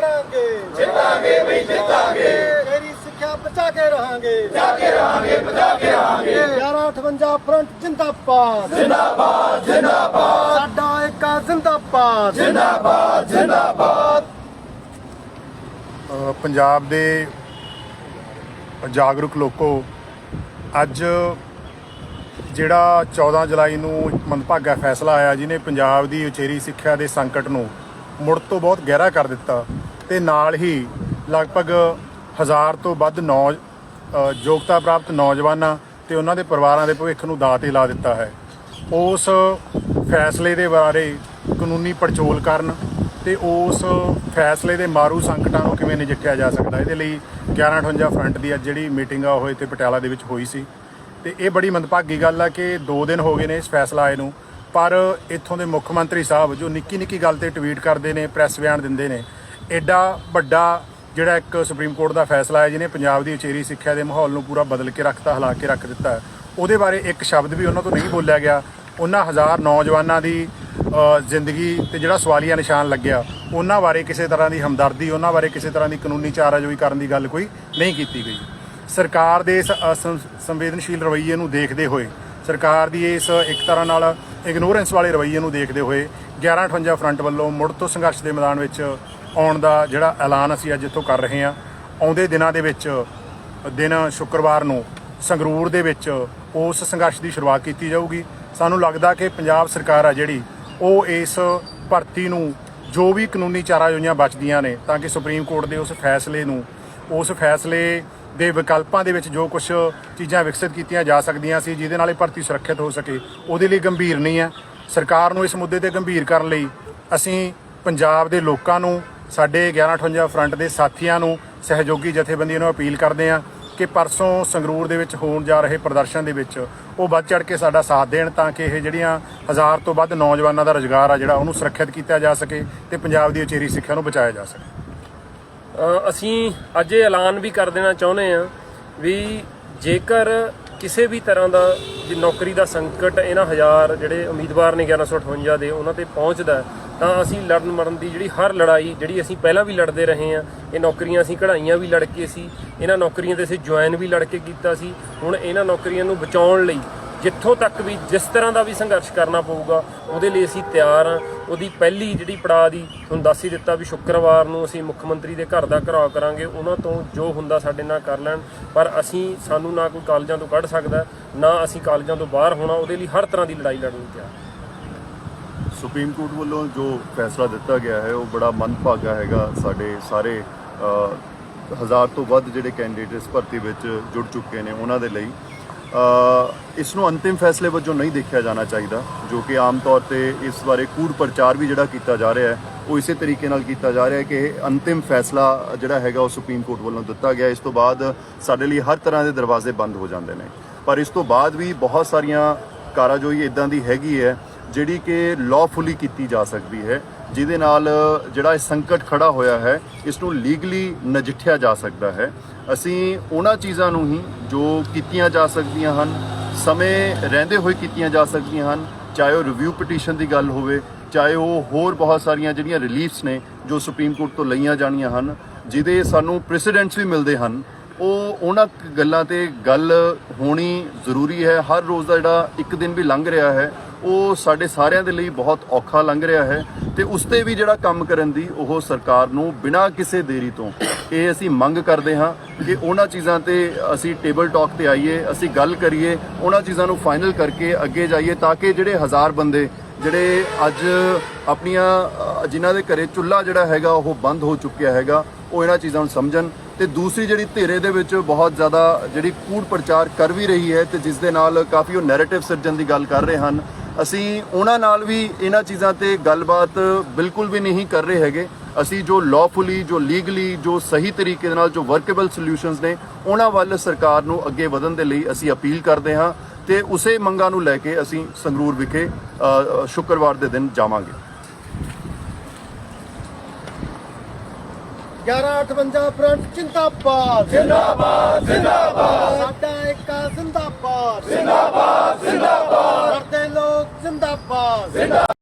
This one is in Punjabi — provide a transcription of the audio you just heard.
ਲੜਾਂਗੇ। ਜਿੱਤਾਂਗੇ ਬਈ ਜਿੱਤਾਂਗੇ। ਤੇਰੀ ਸਿੱਖਿਆ ਬਚਾ ਕੇ ਰਹਾਂਗੇ। ਜਾ ਕੇ ਰਹਾਂਗੇ ਬਚਾ ਕੇ ਰਹਾਂਗੇ। 1158 ਫਰੰਟ ਜਿੰਦਾਬਾਦ। ਜਿੰਦਾਬਾਦ ਜਿੰਦਾਬਾਦ। ਸਾਡਾ ਏਕਾ ਜਿੰਦਾਬਾਦ। ਜਿੰਦਾਬਾਦ ਜਿੰਦਾਬਾਦ। ਪੰਜਾਬ ਦੇ ਜਾਗਰੂਕ ਲੋਕੋ ਅੱਜ ਜਿਹੜਾ 14 ਜੁਲਾਈ ਨੂੰ ਇੱਕ ਮੰਦਭਾਗਾ ਫੈਸਲਾ ਆਇਆ ਜਿਹਨੇ ਪੰਜਾਬ ਦੀ ਉਚੇਰੀ ਸਿੱਖਿਆ ਦੇ ਸੰਕਟ ਨੂੰ ਮੁੜ ਤੋਂ ਬਹੁਤ ਗਹਿਰਾ ਕਰ ਦਿੱਤਾ। ਤੇ ਨਾਲ ਹੀ ਲਗਭਗ ਹਜ਼ਾਰ ਤੋਂ ਵੱਧ ਨੌ ਯੋਗਤਾ ਪ੍ਰਾਪਤ ਨੌਜਵਾਨਾਂ ਤੇ ਉਹਨਾਂ ਦੇ ਪਰਿਵਾਰਾਂ ਦੇ ਭਵਿੱਖ ਨੂੰ ਦਾਅ ਤੇ ਲਾ ਦਿੱਤਾ ਹੈ। ਉਸ ਫੈਸਲੇ ਦੇ ਬਾਰੇ ਕਾਨੂੰਨੀ ਪੜਚੋਲ ਕਰਨ ਤੇ ਉਸ ਫੈਸਲੇ ਦੇ ਮਾਰੂ ਸੰਕਟਾਂ ਨੂੰ ਕਿਵੇਂ ਨਜਿੱਠਿਆ ਜਾ ਸਕਦਾ ਇਹਦੇ ਲਈ 1158 ਫਰੰਟ ਦੀ ਅੱਜ ਜਿਹੜੀ ਮੀਟਿੰਗ ਆ, ਉਹ ਇੱਥੇ ਪਟਿਆਲਾ ਦੇ ਵਿੱਚ ਹੋਈ ਸੀ। ਤੇ ਇਹ ਬੜੀ ਮੰਦਭਾਗੀ ਗੱਲ ਆ ਕਿ 2 ਦਿਨ ਹੋ ਗਏ ਨੇ ਇਸ ਫੈਸਲਾ ਆਏ ਨੂੰ, ਪਰ ਇੱਥੋਂ ਦੇ ਮੁੱਖ ਮੰਤਰੀ ਸਾਹਿਬ ਜੋ ਨਿੱਕੀ ਨਿੱਕੀ ਗੱਲ ਤੇ ਟਵੀਟ ਕਰਦੇ ਨੇ, ਪ੍ਰੈਸ ਬਿਆਨ ਦਿੰਦੇ ਨੇ ਐਡਾ ਵੱਡਾ ਜਿਹੜਾ ਇੱਕ ਸੁਪਰੀਮ ਕੋਰਟ ਦਾ ਫੈਸਲਾ ਹੈ, ਜਿਹਨੇ ਪੰਜਾਬ ਦੀ ਉਚੇਰੀ ਸਿੱਖਿਆ ਦੇ ਮਾਹੌਲ ਨੂੰ ਪੂਰਾ ਬਦਲ ਕੇ ਰੱਖਤਾ, ਹਿਲਾ ਕੇ ਰੱਖ ਦਿੱਤਾ ਉਹਦੇ ਬਾਰੇ ਇੱਕ ਸ਼ਬਦ ਵੀ ਉਹਨਾਂ ਤੋਂ ਨਹੀਂ ਬੋਲਿਆ ਗਿਆ। ਉਹਨਾਂ ਹਜ਼ਾਰ ਨੌਜਵਾਨਾਂ ਦੀ ਜ਼ਿੰਦਗੀ ਤੇ ਜਿਹੜਾ ਸਵਾਲੀਆ ਨਿਸ਼ਾਨ ਲੱਗਿਆ, ਉਹਨਾਂ ਬਾਰੇ ਕਿਸੇ ਤਰ੍ਹਾਂ ਦੀ ਹਮਦਰਦੀ, ਉਹਨਾਂ ਬਾਰੇ ਕਿਸੇ ਤਰ੍ਹਾਂ ਦੀ ਕਾਨੂੰਨੀ ਚਾਰਾਜੋਈ ਕਰਨ ਦੀ ਗੱਲ ਕੋਈ ਨਹੀਂ ਕੀਤੀ ਗਈ। ਸਰਕਾਰ ਦੇ ਇਸ ਅਸੰ- ਸੰਵੇਦਨਸ਼ੀਲ ਰਵੱਈਏ ਨੂੰ ਦੇਖਦੇ ਹੋਏ, ਸਰਕਾਰ ਦੀ ਇਸ ਇੱਕ ਤਰ੍ਹਾਂ ਨਾਲ ਇਗਨੋਰੈਂਸ ਵਾਲੇ ਰਵੱਈਏ ਨੂੰ ਦੇਖਦੇ ਹੋਏ 1158 ਫਰੰਟ ਵੱਲੋਂ ਮੁੜ ਤੋਂ ਸੰਘਰਸ਼ ਦੇ ਮੈਦਾਨ ਵਿੱਚ ਆਉਣ ਦਾ ਜਿਹੜਾ ਐਲਾਨ ਅਸੀਂ ਅੱਜ ਇੱਥੋਂ ਕਰ ਰਹੇ ਹਾਂ। ਆਉਂਦੇ ਦਿਨਾਂ ਦੇ ਵਿੱਚ, ਦਿਨ ਸ਼ੁੱਕਰਵਾਰ ਨੂੰ ਸੰਗਰੂਰ ਦੇ ਵਿੱਚ ਉਸ ਸੰਘਰਸ਼ ਦੀ ਸ਼ੁਰੂਆਤ ਕੀਤੀ ਜਾਊਗੀ। ਸਾਨੂੰ ਲੱਗਦਾ ਕਿ ਪੰਜਾਬ ਸਰਕਾਰ ਆ ਜਿਹੜੀ, ਉਹ ਇਸ ਭਰਤੀ ਨੂੰ ਜੋ ਵੀ ਕਾਨੂੰਨੀ ਚਾਰਾਜੋਈਆਂ ਬਚਦੀਆਂ ਨੇ, ਤਾਂ ਕਿ ਸੁਪਰੀਮ ਕੋਰਟ ਦੇ ਉਸ ਫੈਸਲੇ ਨੂੰ, ਉਸ ਫੈਸਲੇ ਦੇ ਵਿਕਲਪਾਂ ਦੇ ਵਿੱਚ ਜੋ ਕੁਝ ਚੀਜ਼ਾਂ ਵਿਕਸਿਤ ਕੀਤੀਆਂ ਜਾ ਸਕਦੀਆਂ ਸੀ, ਜਿਹਦੇ ਨਾਲ ਇਹ ਭਰਤੀ ਸੁਰੱਖਿਅਤ ਹੋ ਸਕੇ, ਉਹਦੇ ਲਈ ਗੰਭੀਰ ਨਹੀਂ ਹੈ। ਸਰਕਾਰ ਨੂੰ ਇਸ ਮੁੱਦੇ ਤੇ ਗੰਭੀਰ ਕਰਨ ਲਈ ਅਸੀਂ ਪੰਜਾਬ ਦੇ ਲੋਕਾਂ ਨੂੰ ਸਾਡੇ 1158 ਫਰੰਟ ਦੇ ਸਾਥੀਆਂ ਨੂੰ ਸਹਿਯੋਗੀ ਜਥੇਬੰਦੀਆਂ ਨੂੰ ਅਪੀਲ ਕਰਦੇ ਹਾਂ ਕਿ ਪਰਸੋਂ ਸੰਗਰੂਰ ਦੇ ਵਿੱਚ ਹੋਣ ਜਾ ਰਹੇ ਪ੍ਰਦਰਸ਼ਨ ਦੇ ਵਿੱਚ ਉਹ ਵੱਧ ਚੜ ਕੇ ਸਾਡਾ ਸਾਥ ਦੇਣ ਤਾਂ ਕਿ ਇਹ ਜਿਹੜੀਆਂ ਹਜ਼ਾਰ ਤੋਂ ਵੱਧ ਨੌਜਵਾਨਾਂ ਦਾ ਰੁਜ਼ਗਾਰ ਆ ਜਿਹੜਾ ਉਹਨੂੰ ਸੁਰੱਖਿਅਤ ਕੀਤਾ ਜਾ ਸਕੇ ਤੇ ਪੰਜਾਬ ਦੀ ਉਚੇਰੀ ਸਿੱਖਿਆ ਨੂੰ ਬਚਾਇਆ ਜਾ ਸਕੇ। ਅਸੀਂ ਅੱਜ ਇਹ ਐਲਾਨ ਵੀ ਕਰ ਦੇਣਾ ਚਾਹੁੰਦੇ ਹਾਂ ਵੀ ਜੇਕਰ ਕਿਸੇ ਵੀ ਤਰ੍ਹਾਂ ਦਾ ਨੌਕਰੀ ਦਾ ਸੰਕਟ ਇਹਨਾਂ ਹਜ਼ਾਰ ਜਿਹੜੇ ਉਮੀਦਵਾਰ ਨੇ 1158 ਦੇ ਉਹਨਾਂ ਤੇ ਪਹੁੰਚਦਾ ਤਾਂ ਅਸੀਂ ਲੜਨ ਮਰਨ ਦੀ ਜਿਹੜੀ ਹਰ ਲੜਾਈ, ਜਿਹੜੀ ਅਸੀਂ ਪਹਿਲਾਂ ਵੀ ਲੜਦੇ ਰਹੇ ਹਾਂ, ਇਹ ਨੌਕਰੀਆਂ ਅਸੀਂ ਕਢਾਈਆਂ ਵੀ ਲੜ ਕੇ ਸੀ, ਇਹਨਾਂ ਨੌਕਰੀਆਂ ਤੇ ਅਸੀਂ ਜੁਆਇਨ ਵੀ ਲੜ ਕੇ ਕੀਤਾ ਸੀ, ਹੁਣ ਇਹਨਾਂ ਨੌਕਰੀਆਂ ਨੂੰ ਬਚਾਉਣ ਲਈ ਜਿੱਥੋਂ ਤੱਕ ਵੀ ਜਿਸ ਤਰ੍ਹਾਂ ਦਾ ਵੀ ਸੰਘਰਸ਼ ਕਰਨਾ ਪਊਗਾ, ਉਹਦੇ ਲਈ ਅਸੀਂ ਤਿਆਰ ਹਾਂ। ਉਹਦੀ ਪਹਿਲੀ ਜਿਹੜੀ ਪੜਾਅ ਦੀ ਤੁਹਾਨੂੰ ਦੱਸ ਹੀ ਦਿੱਤਾ ਵੀ ਸ਼ੁੱਕਰਵਾਰ ਨੂੰ ਅਸੀਂ ਮੁੱਖ ਮੰਤਰੀ ਦੇ ਘਰ ਦਾ ਘਰਾਓ ਕਰਾਂਗੇ, ਉਹਨਾਂ ਤੋਂ ਜੋ ਹੁੰਦਾ ਸਾਡੇ ਨਾਲ ਕਰ ਲੈਣ, ਪਰ ਅਸੀਂ, ਸਾਨੂੰ ਨਾ ਕੋਈ ਕਾਲਜਾਂ ਤੋਂ ਕੱਢ ਸਕਦਾ, ਨਾ ਅਸੀਂ ਕਾਲਜਾਂ ਤੋਂ ਬਾਹਰ ਹੋਣਾ, ਉਹਦੇ ਲਈ ਹਰ ਤਰ੍ਹਾਂ ਦੀ ਲੜਾਈ ਲੜਨ ਨੂੰ ਤਿਆਰ। ਸੁਪਰੀਮ ਕੋਰਟ ਵੱਲੋਂ ਜੋ ਫੈਸਲਾ ਦਿੱਤਾ ਗਿਆ ਹੈ, ਉਹ ਬੜਾ ਮੰਦਭਾਗਾ ਹੈਗਾ ਸਾਡੇ ਸਾਰੇ ਹਜ਼ਾਰ ਤੋਂ ਵੱਧ ਜਿਹੜੇ ਕੈਂਡੀਡੇਟ ਇਸ ਭਰਤੀ ਵਿੱਚ ਜੁੜ ਚੁੱਕੇ ਨੇ ਉਹਨਾਂ ਦੇ ਲਈ। ਇਸ ਨੂੰ ਅੰਤਿਮ ਫੈਸਲੇ ਵਜੋਂ ਨਹੀਂ ਦੇਖਿਆ ਜਾਣਾ ਚਾਹੀਦਾ, ਜੋ ਕਿ ਆਮ ਤੌਰ ਤੇ ਇਸ ਬਾਰੇ ਕੂੜ ਪ੍ਰਚਾਰ ਵੀ ਜਿਹੜਾ ਕੀਤਾ ਜਾ ਰਿਹਾ ਹੈ, ਉਹ ਇਸੇ ਤਰੀਕੇ ਨਾਲ ਕੀਤਾ ਜਾ ਰਿਹਾ ਹੈ ਕਿ ਇਹ ਅੰਤਿਮ ਫੈਸਲਾ ਜਿਹੜਾ ਹੈਗਾ ਉਹ ਸੁਪਰੀਮ ਕੋਰਟ ਵੱਲੋਂ ਦਿੱਤਾ ਗਿਆ। ਇਸ ਤੋਂ ਬਾਅਦ ਸਾਡੇ ਲਈ ਹਰ ਤਰ੍ਹਾਂ ਦੇ ਦਰਵਾਜ਼ੇ ਬੰਦ ਹੋ ਜਾਂਦੇ ਨੇ। ਪਰ ਇਸ ਤੋਂ ਬਾਅਦ ਵੀ ਬਹੁਤ ਸਾਰੀਆਂ ਕਾਰਾਜੋਈ ਇਦਾਂ ਦੀ ਹੈਗੀ ਹੈ ਜਿਹੜੀ ਕਿ ਲਾਫੁਲੀ ਕੀਤੀ ਜਾ ਸਕਦੀ ਹੈ, ਜਿਹਦੇ ਨਾਲ ਜਿਹੜਾ ਇਹ ਸੰਕਟ ਖੜਾ ਹੋਇਆ ਹੈ ਇਸ ਨੂੰ ਲੀਗਲੀ ਨਜਿੱਠਿਆ ਜਾ ਸਕਦਾ ਹੈ। ਅਸੀਂ ਉਹਨਾਂ ਚੀਜ਼ਾਂ ਨੂੰ ਹੀ ਜੋ ਕੀਤੀਆਂ ਜਾ ਸਕਦੀਆਂ ਹਨ, ਸਮੇਂ ਰਹਿੰਦੇ ਹੋਏ ਕੀਤੀਆਂ ਜਾ ਸਕਦੀਆਂ ਹਨ, ਚਾਹੇ ਉਹ ਰਿਵਿਊ ਪਟੀਸ਼ਨ ਦੀ ਗੱਲ ਹੋਵੇ, ਚਾਹੇ ਉਹ ਹੋਰ ਬਹੁਤ ਸਾਰੀਆਂ ਜਿਹੜੀਆਂ ਰਿਲੀਫਸ ਨੇ ਜੋ ਸੁਪਰੀਮ ਕੋਰਟ ਤੋਂ ਲਈਆਂ ਜਾਣੀਆਂ ਹਨ, ਜਿਹਦੇ ਸਾਨੂੰ ਪ੍ਰੈਸੀਡੈਂਟਸ ਵੀ ਮਿਲਦੇ ਹਨ, ਉਹ ਉਹਨਾਂ ਗੱਲਾਂ ਤੇ ਗੱਲ ਹੋਣੀ ਜ਼ਰੂਰੀ ਹੈ। ਹਰ ਰੋਜ਼ ਦਾ ਜਿਹੜਾ ਇੱਕ ਦਿਨ ਵੀ ਲੰਘ ਰਿਹਾ ਹੈ ਉਹ ਸਾਡੇ ਸਾਰਿਆਂ ਦੇ ਲਈ ਬਹੁਤ ਔਖਾ ਲੰਘ ਰਿਹਾ ਹੈ ਤੇ ਉਸ ਤੇ ਵੀ ਜਿਹੜਾ ਕੰਮ ਕਰਨ ਦੀ ਉਹ ਸਰਕਾਰ ਨੂੰ ਬਿਨਾਂ ਕਿਸੇ ਦੇਰੀ ਤੋਂ ਇਹ ਅਸੀਂ ਮੰਗ ਕਰਦੇ ਹਾਂ ਕਿ ਉਹਨਾਂ ਚੀਜ਼ਾਂ ਤੇ ਅਸੀਂ ਟੇਬਲ ਟਾਕ ਤੇ ਆਈਏ, ਅਸੀਂ ਗੱਲ ਕਰੀਏ, ਉਹਨਾਂ ਚੀਜ਼ਾਂ ਨੂੰ ਫਾਈਨਲ ਕਰਕੇ ਅੱਗੇ ਜਾਈਏ ਤਾਂ ਕਿ ਜਿਹੜੇ ਹਜ਼ਾਰ ਬੰਦੇ ਜਿਹੜੇ ਅੱਜ ਆਪਣੀਆਂ ਜਿਨ੍ਹਾਂ ਦੇ ਘਰੇ ਚੁੱਲ੍ਹਾ ਜਿਹੜਾ ਹੈਗਾ ਉਹ ਬੰਦ ਹੋ ਚੁੱਕਿਆ ਹੈਗਾ, ਉਹ ਇਹਨਾਂ ਚੀਜ਼ਾਂ ਨੂੰ ਸਮਝਣ ਤੇ ਦੂਸਰੀ ਜਿਹੜੀ ਧਿਰੇ ਦੇ ਵਿੱਚ ਬਹੁਤ ਜ਼ਿਆਦਾ ਜਿਹੜੀ ਕੂੜ ਪ੍ਰਚਾਰ ਕਰ ਵੀ ਰਹੀ ਹੈ ਤੇ ਜਿਸ ਦੇ ਨਾਲ ਕਾਫੀ ਉਹ ਨੈਰੇਟਿਵ ਸਿਰਜਣ ਦੀ ਗੱਲ ਕਰ ਰਹੇ ਹਨ ਅਸੀਂ ਉਹਨਾਂ ਨਾਲ ਵੀ ਇਹਨਾਂ ਚੀਜ਼ਾਂ ਤੇ ਗੱਲਬਾਤ ਬਿਲਕੁਲ ਵੀ ਨਹੀਂ ਕਰ ਰਹੇ ਹੈਗੇ। ਅਸੀਂ ਜੋ ਲਾਫੁਲੀ ਜੋ ਲੀਗਲੀ ਜੋ ਸਹੀ ਤਰੀਕੇ ਦੇ ਨਾਲ ਜੋ ਵਰਕੇਬਲ ਸੋਲੂਸ਼ਨਸ ਨੇ ਉਹਨਾਂ ਵੱਲ ਸਰਕਾਰ ਨੂੰ ਅੱਗੇ ਵਧਣ ਦੇ ਲਈ ਅਸੀਂ ਅਪੀਲ ਕਰਦੇ ਹਾਂ ਤੇ ਉਸੇ ਮੰਗਾਂ ਨੂੰ ਲੈ ਕੇ ਅਸੀਂ ਸੰਗਰੂਰ ਵਿਖੇ ਸ਼ੁੱਕਰਵਾਰ ਦੇ ਦਿਨ ਜਾਵਾਂਗੇ। 1158 ਫਰੰਟ ਜਿੰਦਾਬਾਦ। ਜਿੰਦਾਬਾਦ ਜਿੰਦਾਬਾਦ। ਸਾਡਾ ਏਕਾ ਜਿੰਦਾਬਾਦ। ਜਿੰਦਾਬਾਦ ਜਿੰਦਾਬਾਦ। ਕਰਦੇ ਲੋਕ ਜਿੰਦਾਬਾਦ